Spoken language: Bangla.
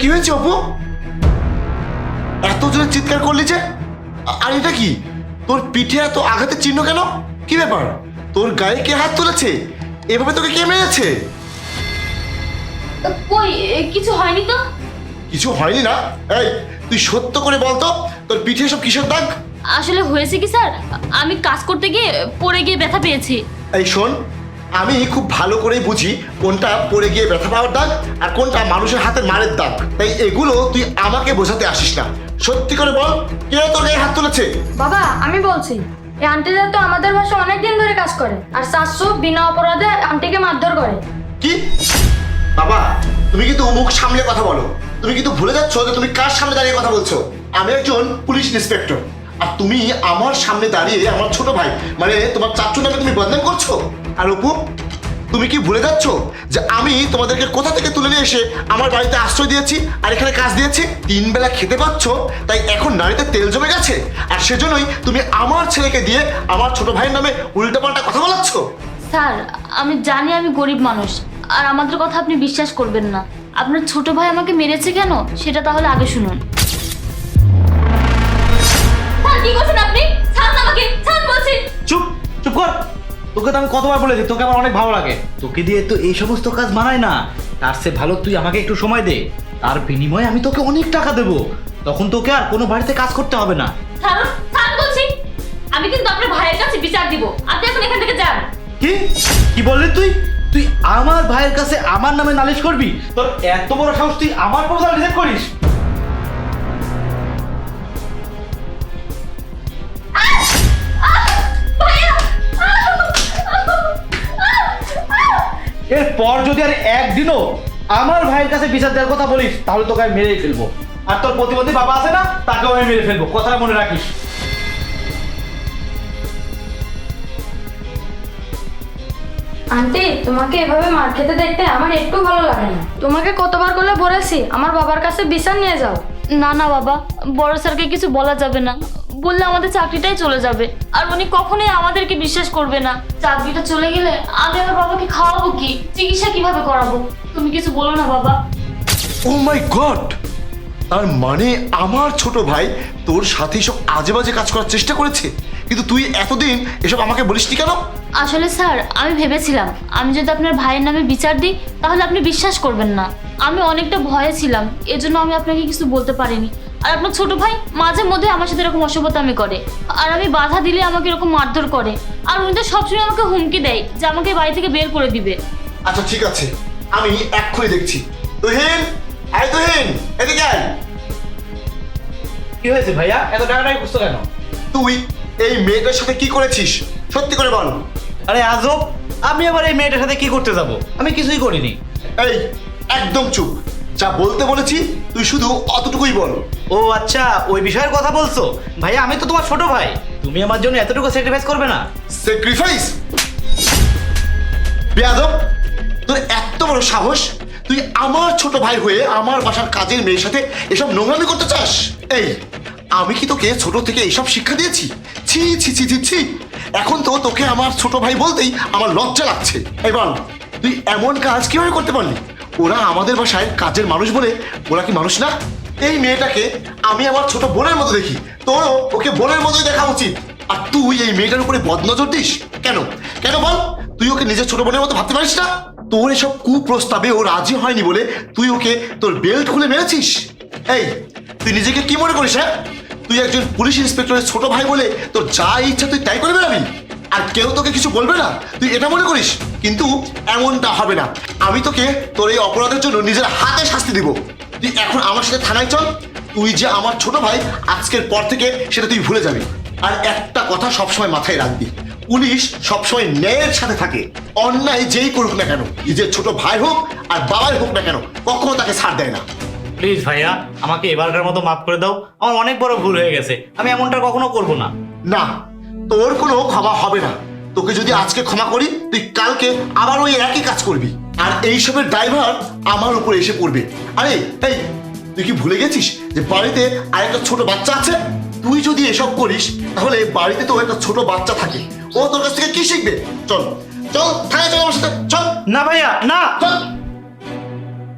কি হয়েছে অপু? এত জোরে চিৎকার করলি যে? আর এটা কি? তোর পিঠে এত আঘাতের চিহ্ন কেন? কি ব্যাপার? তোর গায়ে কে হাত তুলেছে? এভাবে তোকে কে মেরেছে? কই এ, কিছু হয়নি তো? কিছু হয়নি না? এই তুই সত্য করে বলতো তোর পিঠে সব কিসের দাগ? আসলে হয়েছে কি স্যার? আমি কাজ করতে গিয়ে পড়ে গিয়ে ব্যথা পেয়েছি। এই শোন আমি খুব ভালো করেই বুঝি কোনটা পড়ে গিয়ে ব্যথা পাওয়ার দাগ আর কোনটা মানুষের হাতে মারের দাগ। তাই এগুলো তুই আমাকে বোঝাতে আসিস না। সত্যি করে বল কে তোর গায়ে হাত তুলেছে? বাবা আমি বলছি এই আন্টিরা তো আমাদের বাসা অনেক দিন ধরে কাজ করে আর শাশু বিনা অপরাধে আন্টিকে মারধর করে। কি? বাবা তুমি কিন্তু মুখ সামলে কথা বলো। তুমি কিন্তু ভুলে যাচ্ছ যে তুমি কার সামনে দাঁড়িয়ে কথা বলছো। আমি একজন পুলিশ ইন্সপেক্টর। আর তুমি আমার সামনে দাঁড়িয়ে আমার ছোট ভাই মানে তোমার চাচু নামে তুমি বদনাম করছ? আর অপু, তুমি কি ভুলে যাচ্ছ যে আমি তোমাদেরকে কোথা থেকে তুলে নিয়ে এসে আমার বাড়িতে আশ্রয় দিয়েছি আর এখানে কাজ দিয়েছি? তিন বেলা খেতে পাচ্ছ তাই এখন নারীতে তেল জমে গেছে। আর সেজন্যই তুমি আমার ছেলেকে দিয়ে আমার ছোট ভাইয়ের নামে উল্টোপাল্টা কথা বলাচ্ছ? স্যার, আমি জানি আমি গরিব মানুষ, আর আমাদের কথা আপনি বিশ্বাস করবেন না। আপনার ছোট ভাই আমাকে মেরেছে কেন? সেটা তাহলে আগে শুনুন। কি করছেন আপনি? ছাড়ুন আমাকে ছাড়ুন বলছি। চুপ চুপ কর। তোকে তো আমি কতবার বলেছি তোকে আমার অনেক ভালো লাগে। তোকে দিয়ে তো এই সমস্ত কাজ মানায় না। তার সে ভালো তুই আমাকে একটু সময় দে। তার বিনিময়ে আমি তোকে অনেক টাকা দেবো। তখন তোকে আর কোনো বাড়িতে কাজ করতে হবে না। ছাড়ুন ছাড়ুন বলছি। আমি কিন্তু আপনার ভাইয়ের কাছে বিচার দিব। আপনি এখন এখান থেকে যান। কি? কি বললি তুই? তুই আমার ভাইয়ের কাছে আমার নামে নালিশ করবি? তোর এত বড় সাহস তুই আমার প্রপোজাল রিজেক্ট করিস? এরপর যদি আর একদিনও আমার ভাইয়ের কাছে বিচার দেওয়ার কথা বলিস তাহলে তোকে আমি মেরেই ফেলব। আর তোর প্রতিবন্ধী বাবা আছে না তাকেও আমি মেরে ফেলব। কথাটা মনে রাখিস। আন্টি তোমাকে এভাবে মার খেতে দেখতে আমার একটু ভালো লাগে না। তোমাকে কতবার করে বলেছি আমার বাবার কাছে বিচার নিয়ে যাও। না না বাবা বড় স্যারকে কিছু বলা যাবে না। বললে আমাদের চাকরিটাই চলে যাবে। আর উনি কখনোই আমাদেরকে বিশ্বাস করবে না। চাকরিটা চলে গেলে আমি আমার বাবাকে খাওয়াবো কি? চিকিৎসা কীভাবে করাবো? তুমি কিছু বলো না বাবা। ও মাই গড তার মানে আমার ছোট ভাই তোর সাথে সব আজে বাজে কাজ করার চেষ্টা করেছে? কিন্তু তুই এতদিন এসব আমাকে বলিসনি কেন? আসলে স্যার আমি ভেবেছিলাম আমি যদি আপনার ভাইয়ের নামে বিচার দিই তাহলে আপনি বিশ্বাস করবেন না। আমি অনেকটা ভয়ে ছিলাম এজন্য আমি আপনাকে কিছু বলতে পারিনি। আর আপনার ছোট ভাই মাঝে মধ্যে আমার সাথে এরকম অসভ্যতামি করে। আর আমি বাধা দিলে আমাকে এরকম মারধর করে। আর উনি তো সবসময় আমাকে হুমকি দেয় যে আমাকে বাড়ি থেকে বের করে দিবে। আচ্ছা ঠিক আছে। আমি এক্ষুনি দেখছি। তুহিন আয় তুহিন এদিকে আয়। কি হয়েছে ভাইয়া? এত টাকাটাই বুঝতো কেন? তুই এই মেয়েটার সাথে কি করেছিস? সত্যি করে বল। আরে আজব আমি আবার এই মেয়েটার সাথে কি করতে যাব? আমি কিছুই করিনি। এই একদম চুপ। যা বলতে বলেছি তুই শুধু অতটুকুই বল। ও আচ্ছা ওই বিষয়ের কথা বলছো? ভাইয়া আমি তো তোমার ছোট ভাই। তুমি আমার জন্য এতটুকু স্যাক্রিফাইস করবে না। স্যাক্রিফাইস বেয়াদব তোর এত বড় সাহস তুই আমার ছোট ভাই হয়ে আমার বাসার কাজের মেয়ের সাথে এসব নোংরামি করতে চাস? এই আমি কি তোকে ছোট থেকে এইসব শিক্ষা দিয়েছি? ছি ছি ছি ছি ছি। এখন তো তোকে আমার ছোট ভাই বলতেই আমার লজ্জা লাগছে। এবার তুই এমন কাজ কীভাবে করতে পারলি? ওরা আমাদের বাসায় কাজের মানুষ বলে ওরা কি মানুষ না? এই মেয়েটাকে আমি আমার ছোট বোনের মতো দেখি। তোরও ওকে বোনের মতোই দেখা উচিত। আর তুই এই মেয়েটার উপরে বদনজর দিস? কেন? কেন বল? তুই ওকে নিজের ছোট বোনের মতো ভাবতে পারিস না? তোর এসব কুপ্রস্তাবে ও রাজি হয়নি বলে তুই ওকে তোর বেল্ট খুলে মেরেছিস? এই, তুই নিজেকে কি মনে করিস হ্যাঁ? তুই একজন পুলিশ ইন্সপেক্টরের ছোট ভাই বলে তোর যা ইচ্ছা তুই তাই করে বেড়াবি। আর কেউ তোকে কিছু বলবে না? তুই এটা মনে করিস? কিন্তু এমনটা হবে না। আমি তোকে তোর এই অপরাধের জন্য নিজের হাতে শাস্তি দিব। তুই এখন আমার সাথে থানায় চল। তুই যে আমার ছোট ভাই আজকের পর থেকে সেটা তুই ভুলে যাবি। আর একটা কথা সবসময় মাথায় রাখবি। পুলিশ সবসময় ন্যায়ের সাথে থাকে। অন্যায় যেই করুক না কেন নিজের ছোট ভাই হোক আর বাবাই হোক না কেন কখনো তাকে ছাড় দেয় না। প্লিজ ভাইয়া আমাকে এবারকার মতো মাফ করে দাও। আমার অনেক বড় ভুল হয়ে গেছে। আমি এমনটা কখনো করব না। না তোর কোনো ক্ষমা হবে না। তোকে যদি আজকে ক্ষমা করি তুই কালকে আবার ওই একই কাজ করবি। আর এইসবের ড্রাইভার আমার উপরে এসে পড়বে। আরে এই তুই কি ভুলে গেছিস যে বাড়িতে আর একটা ছোট বাচ্চা আছে? তুই যদি এসব করিস তাহলে বাড়িতে তো একটা ছোট বাচ্চা থাকে। ও তোর কাছ থেকে কি শিখবে? চল চল থানায় চল আমার সাথে চল। না ভাইয়া না। চল।